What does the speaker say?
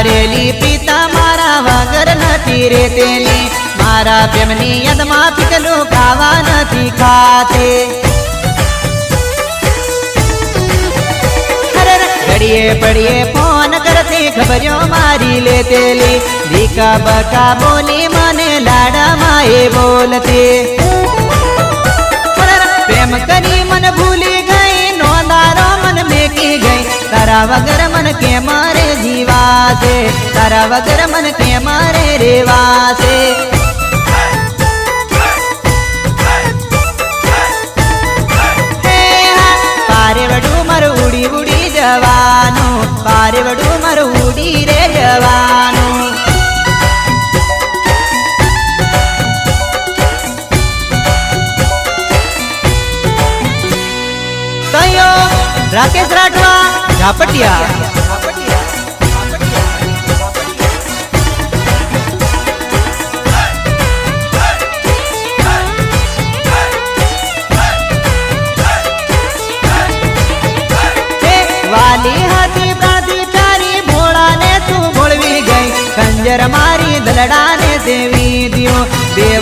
કરેલી પિતા મારા વગર નથી રેતેલી મારા પ્રેમની યાદમાં પીકલું ખાવા નથી ખાતે અરે રે, ઘડીએ પડીએ ફોન કરતી ખબરો મારી લેતેલી દીકા બકા બોલી મને લાડામાં એ બોલતી અરે રે, પ્રેમ કરી મન ભૂલી ગઈ નોંધારો મન મેકી ગઈ તારા વગર મન કે મારે જીવાશે તારા વગર મન કે મારે રેવાશે? હે હા, વડું મારું ઉડી ઉડી જવાનું પારેવડું મારું ઉડી રે જવાનું. કયો? રાકેશ રાઠવા ઝાપટિયા. વાલી હતી પ્રાધિકારી ભોળાને તું ભોળવી ગઈ. કંજર મારી દલડાને દેવી દિયો. દેવ